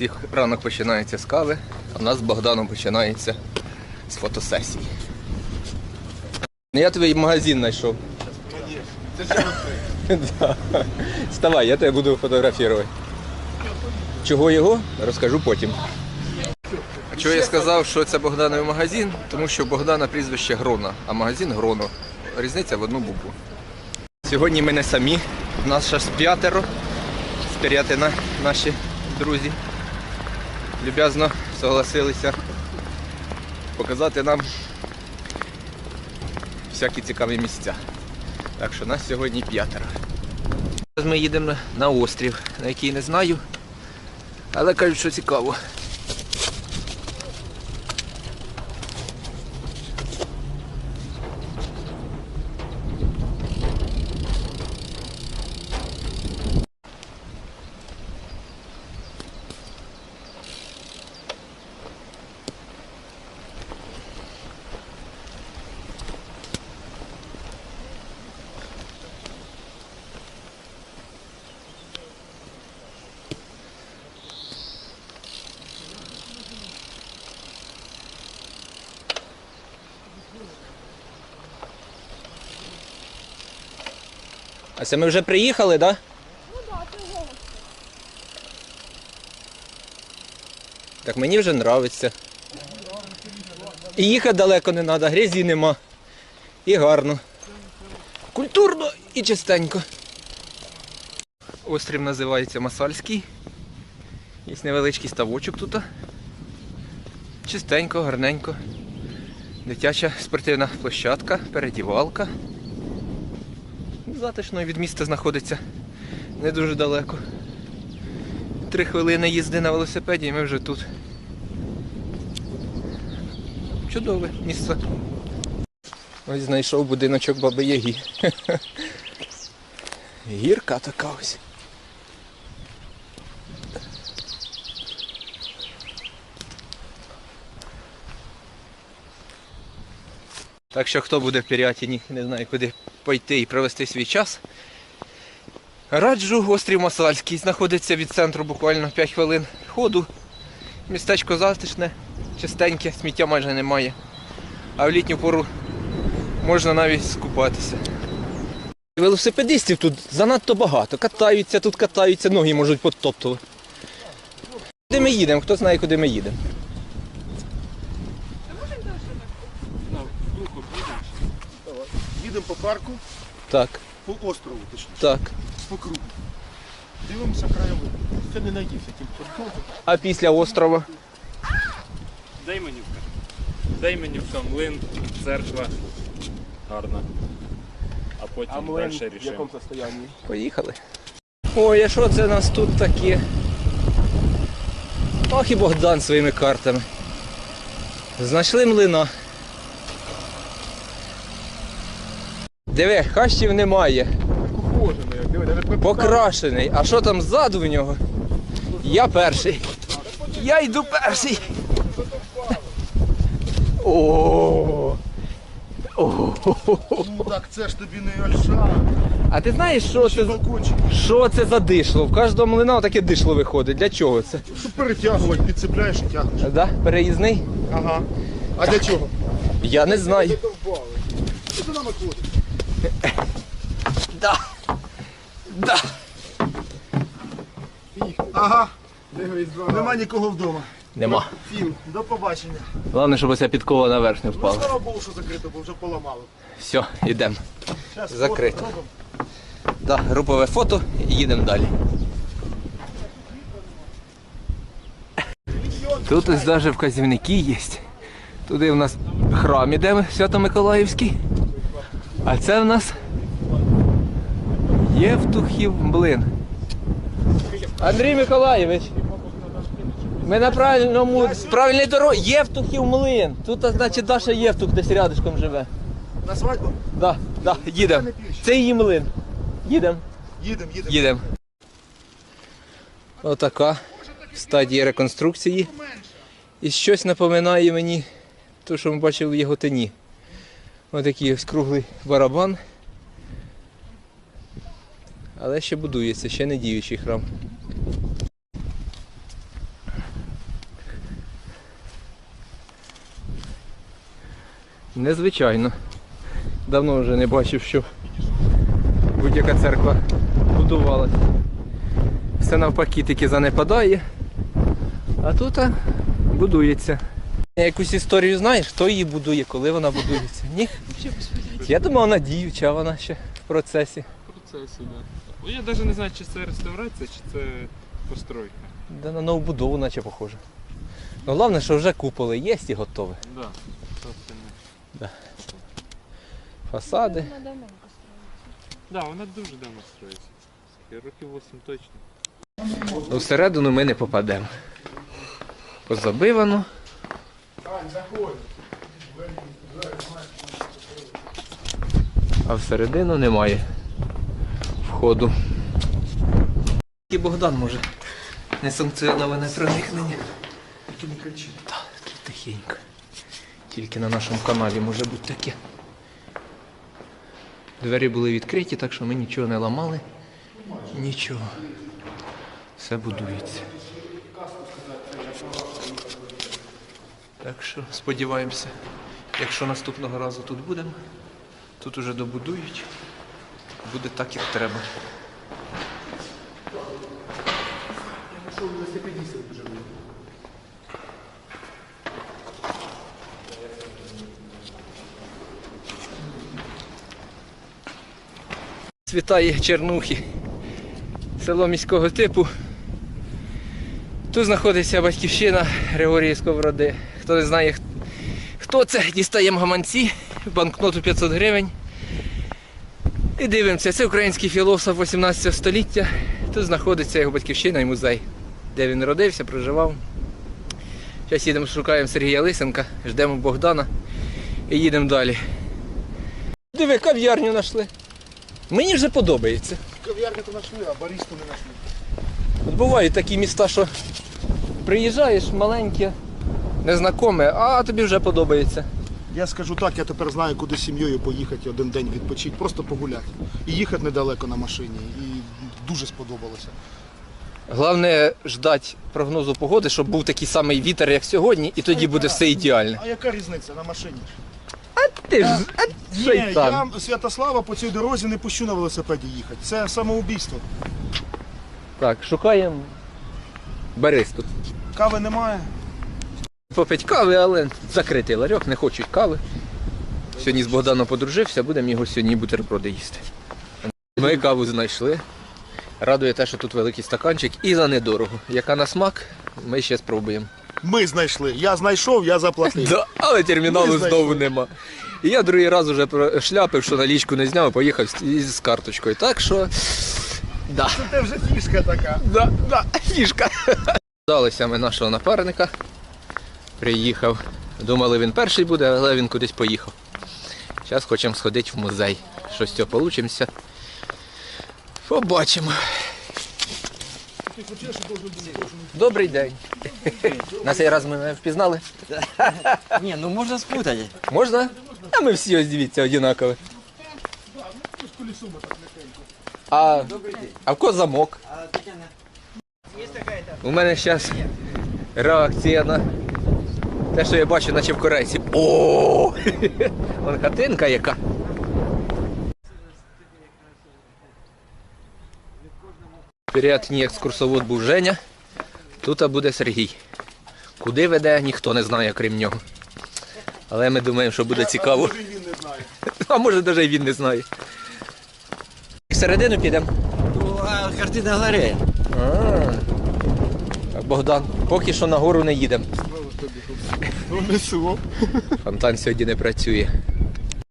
всіх ранок починається з кави, а в нас з Богданом починається з фотосесії. Ну, Я тобі магазин знайшов. Да. Вставай, я тебе буду фотографувати. Чого його? Розкажу потім. А чого я сказав, що це Богдановий магазин? Тому що Богдана прізвище Грона, а магазин Гроно. Різниця в одну букву. Сьогодні ми не самі, нас ще з п'ятеро. З наші друзі. Люб'язно согласилися показати нам всякі цікаві місця. Так що нас сьогодні п'ятеро. Зараз ми їдемо на острів, на який не знаю, але кажуть, що цікаво. А це ми вже приїхали, так? Да? Так мені вже подобається. І їхати далеко не треба, грязі нема. І гарно. Культурно і чистенько. Острів називається Масальський. Є невеличкий ставочок тут. Чистенько, гарненько. Дитяча спортивна площадка, передівалка. Затишно від міста знаходиться не дуже далеко. Три хвилини їзди на велосипеді і ми вже тут. Чудове місце. Ось знайшов будиночок Баби Яги. Гірка така ось. Так що хто буде в Пірятіні, не знає куди пойти і провести свій час. Раджу острів Масальський. Знаходиться від центру буквально 5 хвилин ходу. Містечко затишне, чистеньке, сміття майже немає. А в літню пору можна навіть скупатися. Велосипедистів тут занадто багато. Катаються, тут катаються, ноги можуть підтоптувати. Куди ми їдемо? Хто знає, куди ми їдемо? Їдемо по парку, Так, по острову, точніше, так. по кругу. Дивимося краєвид. Це не наївся тим подобом. А після острова? Дейменівка. Дейменівка, млин, церква. Гарна. А потім далі в рішимо. якому состоянні? Поїхали. Ой, а що це у нас тут таке? Ох і Богдан своїми картами. Знайшли млина. Диви, хащів немає. Ухожено, як диви, навіть Покрашений. А що там ззаду в нього? Я перший. Я йду перший. О. Ну так це ж тобі не альша. А ти знаєш, що це, що це за дишло? В кожного млина таке дишло виходить. Для чого це? Щоб перетягувати, підцепляєш і тягнеш. Да? Переїзний? Ага. А для чого? Я не знаю. Ти ходиш? Да. Да. Ага. Нема нікого вдома. Нема. Філ, до побачення. Головне, щоб оця підкова наверх не Ну, впала. слава Богу, що закрито, бо вже поламало. Все, йдемо. Закрито. Да, групове фото і їдемо далі. Тут ось навіть вказівники є. Туди в нас храм іде Свято-Миколаївський. А це в нас Євтухів млин. Андрій Миколаївич. Ми на правильному правильній дорозі. Євтухів млин. Тут, значить, Даша Євтух десь рядышком живе. На свадьбу? Да, да, їдемо. Це її млин. Їдемо. Їдемо, їдемо. Їдемо. Отака в стадії реконструкції. І щось напоминає мені те, що ми бачили в його тені. Отакий ось круглий барабан. Але ще будується, ще не діючий храм. Незвичайно. Давно вже не бачив, що будь-яка церква будувалася. Все навпаки тільки занепадає, а тут будується. Якусь історію знаєш, хто її будує, коли вона будується? Ні? Я думав, вона діюча, а вона ще в процесі. процесі, да. Ну, Я навіть не знаю, чи це реставрація, чи це постройка. Да на нову будову наче похоже. Ну головне, що вже куполи є і готові. Да. Не. Фасади. Вона давненько строїться. Да, вона дуже давно строїться. Років 8 точно. Ну, всередину ми не попадемо. Позабивано. А всередину немає входу. І Богдан може. Несанкціоноване проникнення. Тільки не кричи. Так, тихенько. Тільки на нашому каналі може бути таке. Двері були відкриті, так що ми нічого не ламали. Нічого. Все будується. Так що сподіваємося, якщо наступного разу тут будемо, тут уже добудують. Буде так, як треба. Світає Чернухи. Село міського типу. Тут знаходиться батьківщина Григорії Сковороди. Хто не знає, хто це, дістаємо гаманці, банкноту 500 гривень. І дивимося, це український філософ 18 століття. Тут знаходиться його батьківщина і музей, де він родився, проживав. Зараз їдемо, шукаємо Сергія Лисенка, ждемо Богдана і їдемо далі. Диви, кав'ярню знайшли. Мені вже подобається. Кав'ярню то знайшли, а баристу не знайшли. От бувають такі міста, що приїжджаєш маленьке, незнакоме, а тобі вже подобається. Я скажу так, я тепер знаю, куди з сім'єю поїхати один день відпочити, просто погуляти. І їхати недалеко на машині. І дуже сподобалося. Головне ждати прогнозу погоди, щоб був такий самий вітер, як сьогодні, і тоді буде все ідеально. А яка різниця на машині? Ти ж а, Ні, шайтан. я Святослава по цій дорозі не пущу на велосипеді їхати. Це самоубійство. Так, шукаємо баристу. Кави немає. Попить кави, але закритий ларьок, не хочуть кави. Сьогодні з Богданом подружився, будемо його сьогодні бутерброди їсти. Ми каву знайшли. Радує те, що тут великий стаканчик і за недорого. Яка на смак, ми ще спробуємо. Ми знайшли. Я знайшов, я заплатив. Да, але терміналу знову нема. І я другий раз вже шляпив, що налічку не зняв, поїхав з- карточкою. Так що. Да, Це вже фішка така. да, да, фішка. Далися ми нашого напарника. Приїхав. Думали, він перший буде, але він кудись поїхав. Зараз хочемо сходити в музей. Що з цього вийде. Побачимо. Добрий день. На цей раз ми не впізнали. Не, ну можно спутать. Можна? А ми всі ось дивіться однакові. А, а в кого замок? У мене зараз реакція на те, що я бачу, наче в корейці. О! Вон хатинка яка. Періодній екскурсовод був Женя. Тут буде Сергій. Куди веде, ніхто не знає, крім нього. Але ми думаємо, що буде цікаво. Може, він не знає. А може навіть він не знає. Всередину підемо. Ну, а картина галерея. Богдан, поки що нагору не їдемо. Ну. Фонтан сьогодні не працює.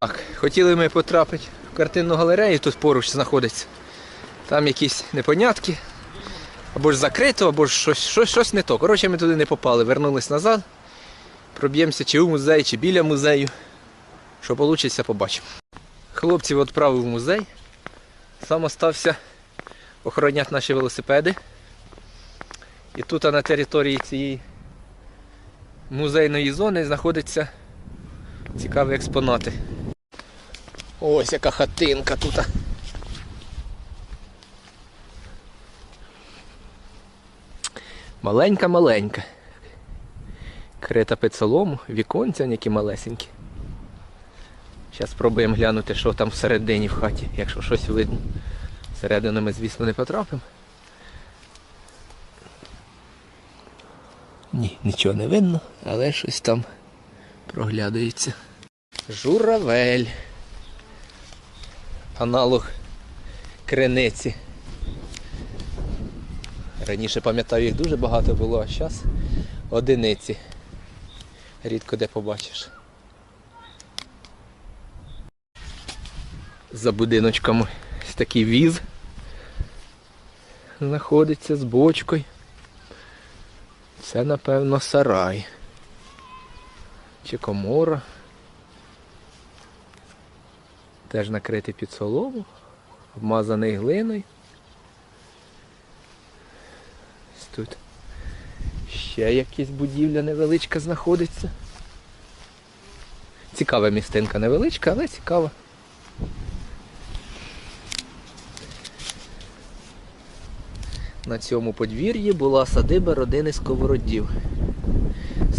Так, хотіли ми потрапити в картинну галерею, тут поруч знаходиться. Там якісь непонятки. Або ж закрито, або ж щось, щось, щось не то. Коротше, ми туди не попали, вернулись назад. Проб'ємося чи у музей, чи біля музею. Що вийде, побачимо. Хлопців відправив в музей. Сам остався охороняти наші велосипеди. І тут а на території цієї музейної зони знаходяться цікаві експонати. Ось яка хатинка тут. Маленька-маленька. Крита під солому, віконця які малесенькі. Зараз спробуємо глянути, що там всередині в хаті, якщо щось видно. Всередину ми, звісно, не потрапимо. Ні, нічого не видно, але щось там проглядається. Журавель. Аналог криниці. Раніше пам'ятаю, їх дуже багато було, а зараз одиниці. Рідко де побачиш. За будиночками ось такий віз знаходиться з бочкою. Це, напевно, сарай. Чи комора. Теж накритий під солому, обмазаний глиною. Ось тут ще якась будівля невеличка знаходиться. Цікава містинка невеличка, але цікава. На цьому подвір'ї була садиба родини Сковородів.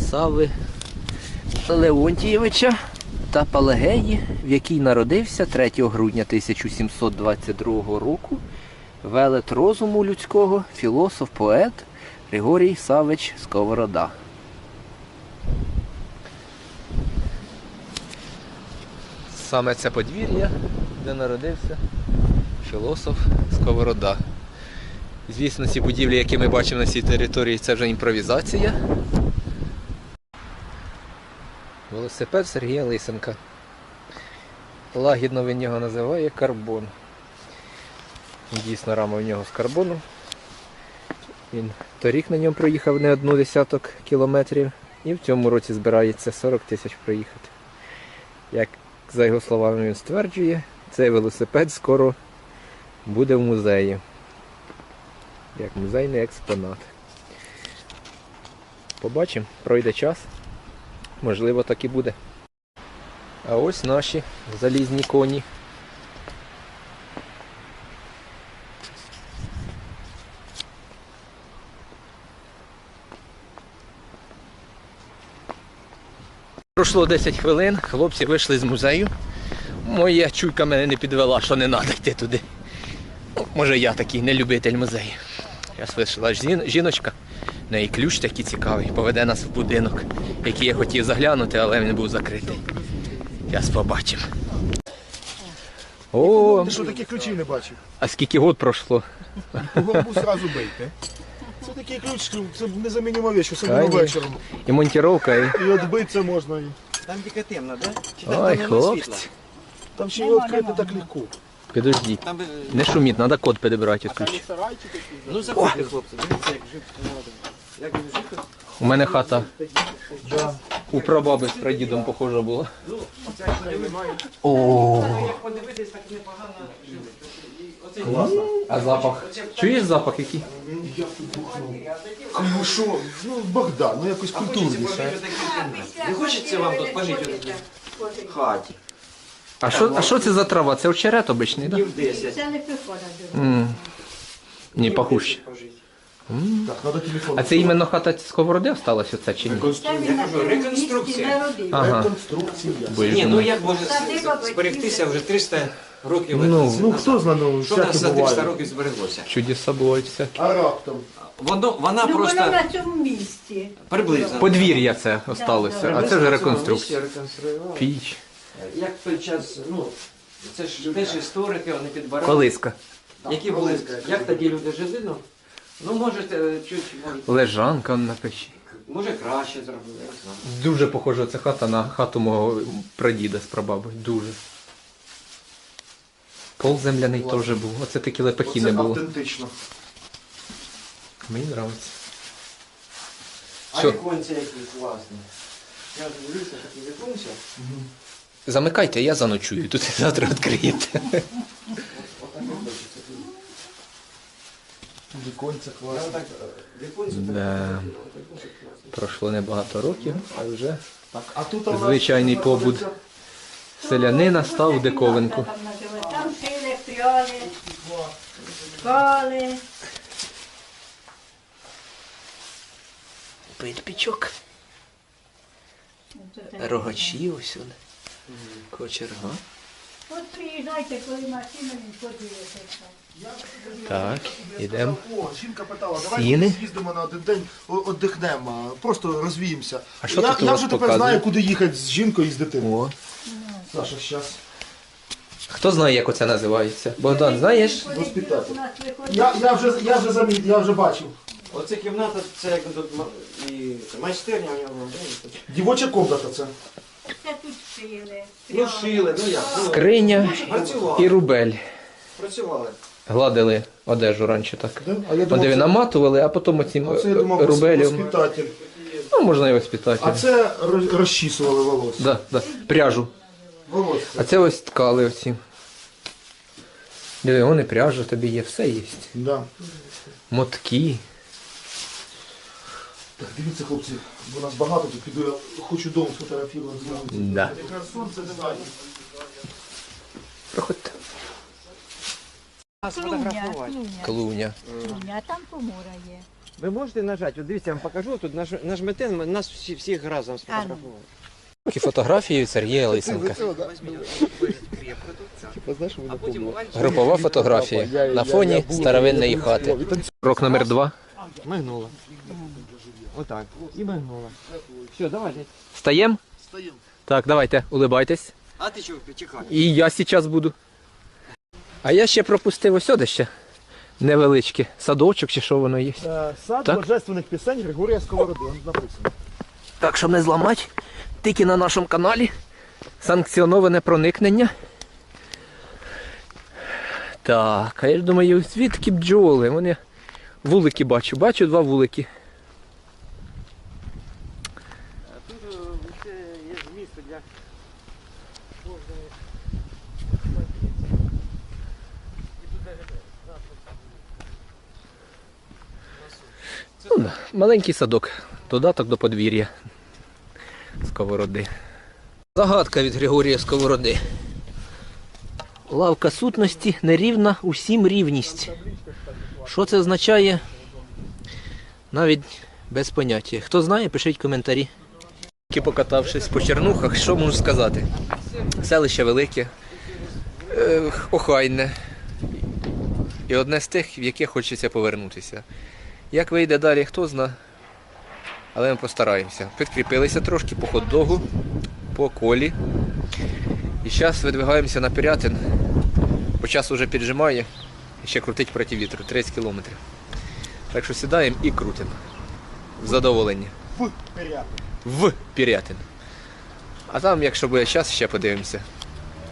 Сави Леонтієвича та Палагеї, в якій народився 3 грудня 1722 року велет розуму людського, філософ, поет Григорій Савич Сковорода. Саме це подвір'я, де народився філософ Сковорода. Звісно, ці будівлі, які ми бачимо на цій території, це вже імпровізація. Велосипед Сергія Лисенка. Лагідно він його називає карбон. Дійсно, рама в нього з карбону. Він торік на ньому проїхав не одну десяток кілометрів і в цьому році збирається 40 тисяч проїхати. Як за його словами він стверджує, цей велосипед скоро буде в музеї. Як музейний експонат. Побачимо, пройде час. Можливо, так і буде. А ось наші залізні коні. Пройшло 10 хвилин, хлопці вийшли з музею. Моя чуйка мене не підвела, що не треба йти туди. Може я такий не любитель музею. Вийшла жін- жіночка, в неї ключ такий цікавий, поведе нас в будинок, який я хотів заглянути, але він був закритий. Зараз побачимо. О, Ти що таких ключів не бачив? а скільки год пройшло? Голову зразу бийте. Це такий ключ, це незамінима вещь, особливо Конечно. вечором. І монтіровка, і. І відбитися можна. І... Там тільки темно, да? Чи там Ой, хлопці. Там ще його відкрити так легко. Би... Не шуміть, треба код підібрати від ключ. Ну заходьте, хлопці, дивіться, як жив. Жив. У мене хата у прабаби з прадідом похожа була. О, Як подивитись, так непогано жили. А запах? Чуєш запах який? Ну що, ну Богдан, ну якось культурніше. Не хочеться вам тут пожити в хаті? А що, а що це за трава? Це очерет обичний, так? Днів 10. Це не приходить до? Ні. Так, телефон. А це іменно хата сковороди осталась оце чи ні? Це він на кажу, цьому реконструкція. народився. Ага. Реконструкція. Боже Ні, ну як може Садиба батьків. зберегтися вже 300 років? Ну, Ну хто знає, ну Що в нас всяке за 300 буває. років збереглося? Чудеса бувають всякі. А раптом. Воно, вона Ну, просто воно на цьому місці. приблизно. Подвір'я це осталося, а це вже реконструкція. Реконструювали. Піч. Як в той час, ну, це ж теж історики, вони підбирали. Колиска. Які були, як тоді люди жили, ну, ну може, чуть, може, Лежанка на печі. може краще зробили, я не знаю. Дуже похожа ця хата на хату мого прадіда з прабаби. Дуже. Пол земляний теж був. Оце такі лепехи не Оце було. автентично. Мені подобається. А Що? віконці які класні. Я дивлюся, такі віконці. Замикайте, я заночую. Тут завтра відкриєте. Отак і хочеться. Віконця класно. Да. Пройшло небагато років, а вже Звичайний побут. селянина став диковинку. Там. Там шили, пряли, ткали. Підпічок. Ну. Рогачі ось вони. Кочерга. От приїжджайте, коли машина не подивитися. Так, ідемо. О, жінка питала, давай Сіни. з'їздимо на один день, віддихнемо, просто розвіємося. А що я, тут у я вас вже тепер показує? знаю, куди їхати з жінкою і з дитиною. О. Саша, щас. Хто знає, як оце називається? Богдан, знаєш? Воспитатель. Я, я вже я вже заміт, я вже бачив. Оце кімната, це як тут ма- і майстерня у нього. ну, Дівоча комната це. Це тут шили. Ну шили, ну як? Ну, Скриня працювали. і рубель. Працювали. Гладили одежу раніше так. Да? А я Вони це- наматували, а потім оцим а це я думав рубелем. воспитатель. Ну, можна і воспитати. А це роз- розчісували волосся. Да, да. Пряжу. Волосся. А це ось ткали оці. Диви, вони пряжа тобі є, все є. Да. Мотки. Так, дивіться, хлопці, бо нас багато тут піду, я хочу дом сфотографувати. Да. Якраз сонце ззаді. Проходьте. Клуня, клуня, Клуня. клуня, там комора є. Ви можете нажати, от дивіться, я вам покажу, тут наж, нажмете, нас всі, всіх разом сфотографували. Такі фотографії Сергія Лисенка. Групова фотографія на фоні старовинної хати. Крок номер два. Мигнула. Отак. І мигнула. Все, давайте. Встаємо? Встаємо. Так, давайте, улибайтесь. А ти чого, чекай. І я зараз буду. А я ще пропустив ось сюди ще. Невеличке. Садочок чи що воно є. Е, Сад Так. божественних пісень Григорія Сковороди, он написано. Так, щоб не зламати, тільки на нашому каналі санкціоноване проникнення. Так, а я ж думаю, звідки бджоли? Вони вулики бачу. Бачу два вулики. Тут це є місце для Ну, да, маленький садок. Додаток до подвір'я. Сковороди. Загадка від Григорія Сковороди. Лавка сутності нерівна, усім рівність. Що це означає? Навіть без поняття. Хто знає, пишіть коментарі. Тільки покатавшись по Чернухах, що можу сказати? Селище велике, е, охайне. І одне з тих, в яке хочеться повернутися. Як вийде далі, хто зна. Але ми постараємося. Підкріпилися трошки по хот-догу, по колі. І зараз видвигаємося на Пірятин. Бо час вже піджимає. І ще крутить проти вітру 30 кілометрів. Так що сідаємо і крутимо. В задоволення. В Пирятин. В Пірятин. А там, якщо буде час, ще подивимося.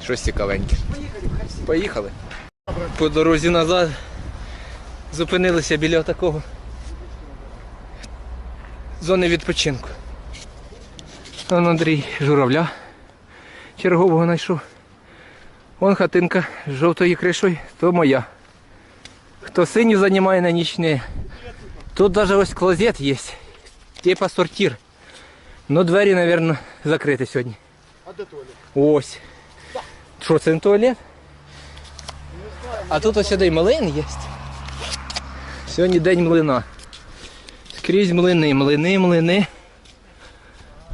Щось цікавеньке. Поїхали. По дорозі назад зупинилися біля такого зони відпочинку. Вон Андрій журавля чергового знайшов. Вон хатинка з жовтою кришою, то моя. Хто синю займає на нічне. Тут навіть ось клозет є. Типа сортир. Ну двері, мабуть, закриті сьогодні. А де туалет? Ось. Що це не туалет? А тут ось сюди млин є. Сьогодні день млина. Скрізь млини, млини, млини.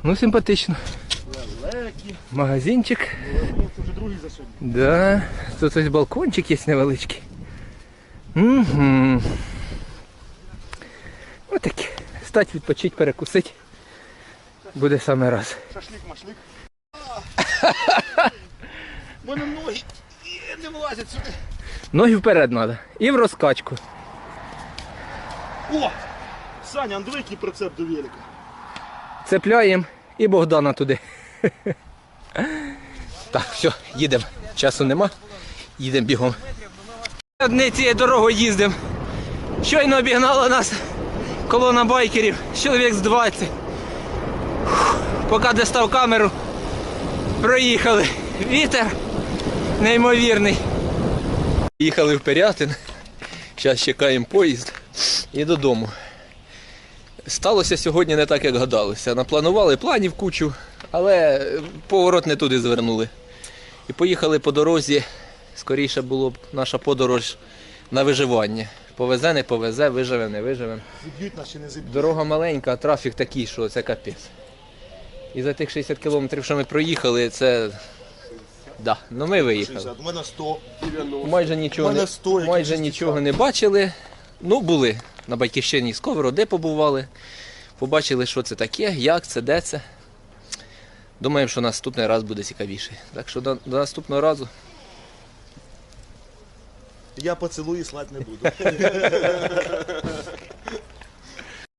Ну, симпатично. Магазинчик. Да. Тут ось балкончик є невеличкий. Угу. Отаке. Стать відпочить, перекусить. Буде саме раз. Шашлик, машлик. Мене ноги не влазять сюди. Ноги вперед треба. І в розкачку. О! Саня, Андрій, який прицеп до велика. Цепляємо і Богдана туди. Так, все, їдемо. Часу нема. Їдемо бігом. Одне цією дорогою їздимо. Щойно обігнала нас колона байкерів, чоловік з 20. Фух, Поки достав камеру, проїхали. Вітер неймовірний. Їхали в Пирятин. Зараз чекаємо поїзд і додому. Сталося сьогодні не так, як гадалося. Напланували планів кучу, але поворот не туди звернули. І поїхали по дорозі. Скоріше було б наша подорож на виживання. Повезе, не повезе, виживемо, не виживемо. Зіб'ють нас чи не зіб'ють. Дорога маленька, а трафік такий, що це капець. І за тих 60 кілометрів, що ми проїхали, це. Да, ну ми виїхали. У мене 100. Майже нічого, У мене не, 100, якісь майже нічого не бачили. Ну, були на батьківщині Сковороди побували. Побачили, що це таке, як це, де це. Думаємо, що наступний раз буде цікавіше. Так що до, до наступного разу. Я поцілую слать не буду.